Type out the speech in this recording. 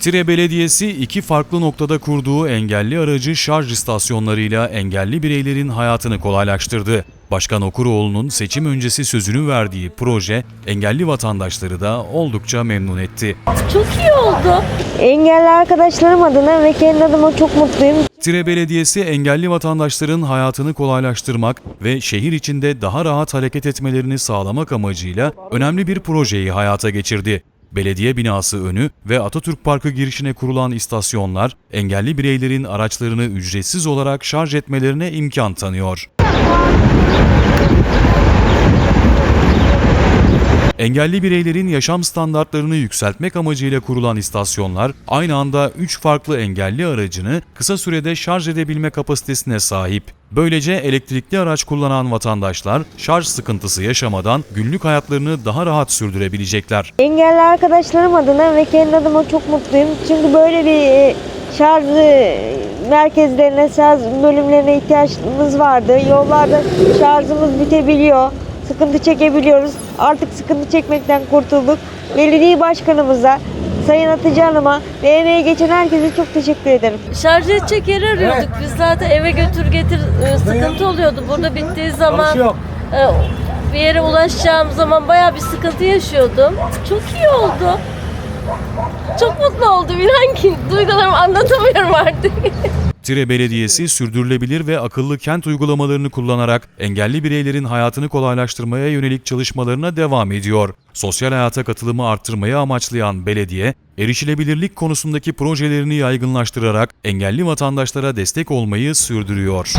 Tire Belediyesi iki farklı noktada kurduğu engelli aracı şarj istasyonlarıyla engelli bireylerin hayatını kolaylaştırdı. Başkan Okuroğlu'nun seçim öncesi sözünü verdiği proje engelli vatandaşları da oldukça memnun etti. Çok iyi oldu. Engelli arkadaşlarım adına ve kendi adıma çok mutluyum. Tire Belediyesi engelli vatandaşların hayatını kolaylaştırmak ve şehir içinde daha rahat hareket etmelerini sağlamak amacıyla önemli bir projeyi hayata geçirdi. Belediye binası önü ve Atatürk Parkı girişine kurulan istasyonlar engelli bireylerin araçlarını ücretsiz olarak şarj etmelerine imkan tanıyor. Engelli bireylerin yaşam standartlarını yükseltmek amacıyla kurulan istasyonlar aynı anda 3 farklı engelli aracını kısa sürede şarj edebilme kapasitesine sahip. Böylece elektrikli araç kullanan vatandaşlar şarj sıkıntısı yaşamadan günlük hayatlarını daha rahat sürdürebilecekler. Engelli arkadaşlarım adına ve kendi adıma çok mutluyum. Çünkü böyle bir e, şarj e, merkezlerine, şarj bölümlerine ihtiyacımız vardı. Yollarda şarjımız bitebiliyor. Sıkıntı çekebiliyoruz. Artık sıkıntı çekmekten kurtulduk. Belediye başkanımıza, Sayın Atıcı Hanım'a ve emeğe geçen herkese çok teşekkür ederim. Şarj edecek yer arıyorduk. Biz zaten eve götür getir e, sıkıntı oluyordu. Burada bittiği zaman e, bir yere ulaşacağım zaman bayağı bir sıkıntı yaşıyordum. Çok iyi oldu. Çok mutlu oldum. İnan duygularımı anlatamıyorum artık. Tire Belediyesi sürdürülebilir ve akıllı kent uygulamalarını kullanarak engelli bireylerin hayatını kolaylaştırmaya yönelik çalışmalarına devam ediyor. Sosyal hayata katılımı arttırmayı amaçlayan belediye, erişilebilirlik konusundaki projelerini yaygınlaştırarak engelli vatandaşlara destek olmayı sürdürüyor.